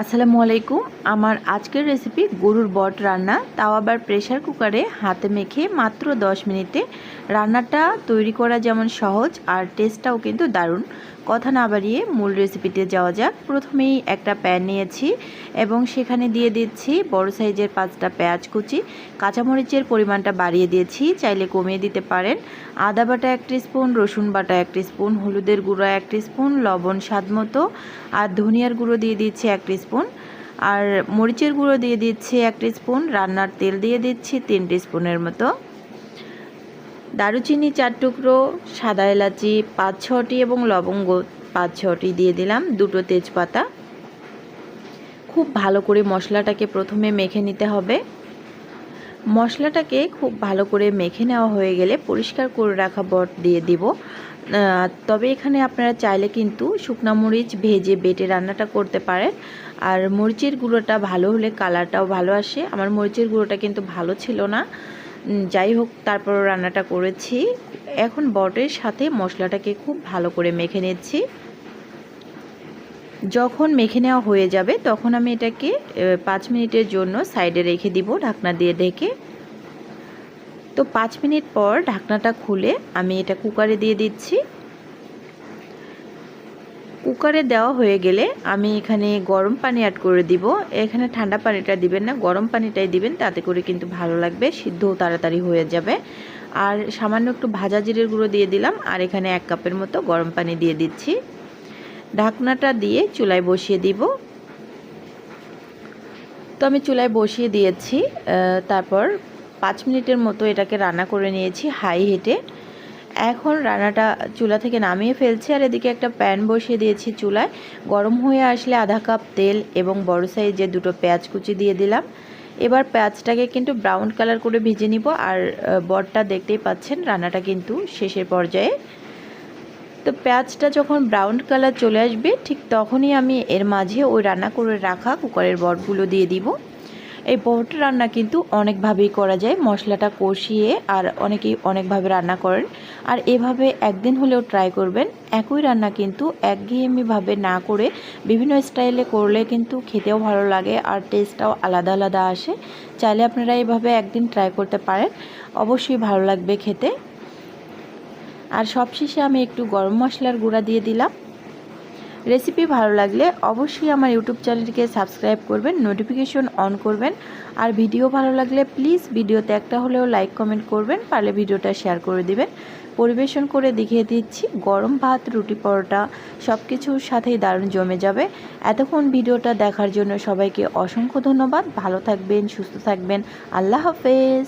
আসসালামু আলাইকুম। আমার আজকের রেসিপি গরুর বট রান্না। তাও আবার প্রেশার কুকারে হাতে মেখে মাত্র 10 মিনিটে। রান্নাটা তৈরি করা যেমন সহজ আর টেস্টটাও কিন্তু দারুণ। কথা না বাড়িয়ে মূল রেসিপিতে যাওয়া যাক। প্রথমেই একটা প্যান নিয়েছি এবং সেখানে দিয়ে দিচ্ছি বড় সাইজের পাঁচটা পেঁয়াজ কুচি। কাঁচামরিচের পরিমাণটা বাড়িয়ে দিয়েছি, চাইলে কমিয়ে দিতে পারেন। আদা বাটা এক স্পুন রসুন বাটা এক স্পুন হলুদের গুঁড়ো এক স্পুন লবণ স্বাদ মতো। আর ধনিয়ার গুঁড়ো দিয়ে দিচ্ছি এক স্পুন আর মরিচের গুঁড়ো দিয়ে দিচ্ছি এক স্পুন, রান্নার তেল দিয়ে দিচ্ছি তিন স্পুনের মতো। দারুচিনি চার টুকরো, সাদা এলাচি পাঁচ ছটি এবং লবঙ্গ পাঁচ ছটি দিয়ে দিলাম, দুটো তেজপাতা। খুব ভালো করে মশলাটাকে প্রথমে মেখে নিতে হবে। মশলাটাকে খুব ভালো করে মেখে নেওয়া হয়ে গেলে পরিষ্কার করে রাখা বট দিয়ে দিব। তবে এখানে আপনারা চাইলে কিন্তু শুকনা মরিচ ভেজে বেটে রান্নাটা করতে পারেন। আর মরিচের গুঁড়োটা ভালো হলে কালারটাও ভালো আসে। আমার মরিচের গুঁড়োটা কিন্তু ভালো ছিল না। যাই হোক, তারপর রান্নাটা করেছি। এখন বটের সাথে মশলাটাকে খুব ভালো করে মেখে নিচ্ছি। যখন মেখে নেওয়া হয়ে যাবে, তখন আমি এটাকে পাঁচ মিনিটের জন্য সাইডে রেখে দিব ঢাকনা দিয়ে ঢেকে। তো পাঁচ মিনিট পর ঢাকনাটা খুলে আমি এটা কুকারে দিয়ে দিচ্ছি। কুকারে দেওয়া হয়ে গেলে আমি এখানে গরম পানি অ্যাড করে দিব। এখানে ঠান্ডা পানিটা দিবেন না, গরম পানিটাই দিবেন, তাতে করে কিন্তু ভালো লাগবে, সিদ্ধও তাড়াতাড়ি হয়ে যাবে। আর সামান্য একটু ভাজা জিরের গুঁড়ো দিয়ে দিলাম, আর এখানে এক কাপের মতো গরম পানি দিয়ে দিচ্ছি। ঢাকনাটা দিয়ে চুলায় বসিয়ে দিব। তো আমি চুলায় বসিয়ে দিয়েছি তারপর পাঁচ মিনিটের মতো এটাকে রান্না করে নিয়েছি হাই হিটে। এখন রান্নাটা চুলা থেকে নামিয়ে ফেলছি আর এদিকে একটা প্যান বসিয়ে দিয়েছি চুলায়। গরম হয়ে আসলে আধা কাপ তেল এবং বড় সাইজে দুটো পেঁয়াজ কুচি দিয়ে দিলাম। এবার পেঁয়াজটাকে কিন্তু ব্রাউন কালার করে ভেজে নিব আর বটটা দেখতেই পাচ্ছেন রান্নাটা কিন্তু শেষের পর্যায়ে। তো পেঁয়াজটা যখন ব্রাউন কালার চলে আসবে, ঠিক তখনই আমি এর মাঝে ওই রান্না করে রাখা কুকারের বটগুলো দিয়ে দিব। এই বট রান্না কিন্তু অনেকভাবেই করা যায়। মশলাটা কষিয়ে আর অনেকেই অনেকভাবে রান্না করেন। আর এভাবে একদিন হলেও ট্রাই করবেন। একই রান্না কিন্তু একঘেয়েমিভাবে না করে বিভিন্ন স্টাইলে করলে কিন্তু খেতেও ভালো লাগে আর টেস্টটাও আলাদা আলাদা আসে। চাইলে আপনারা এভাবে একদিন ট্রাই করতে পারেন। অবশ্যই ভালো লাগবে খেতে। আর সবশেষে আমি একটু গরম মশলার গুঁড়া দিয়ে দিলাম। রেসিপি ভালো লাগলে অবশ্যই আমার ইউটিউব চ্যানেলটিকে সাবস্ক্রাইব করবেন নোটিফিকেশন অন করবেন। আর ভিডিও ভালো লাগলে প্লিজ ভিডিওতে একটা হলেও লাইক কমেন্ট করবেন, পারলে ভিডিওটা শেয়ার করে দিবেন। পরিবেশন করে দেখিয়ে দিচ্ছি, গরম ভাত, রুটি পরোটা সব কিছুর সাথেই দারুণ জমে যাবে। এতক্ষণ ভিডিওটা দেখার জন্য সবাইকে অসংখ্য ধন্যবাদ। ভালো থাকবেন, সুস্থ থাকবেন। আল্লাহ হাফেজ।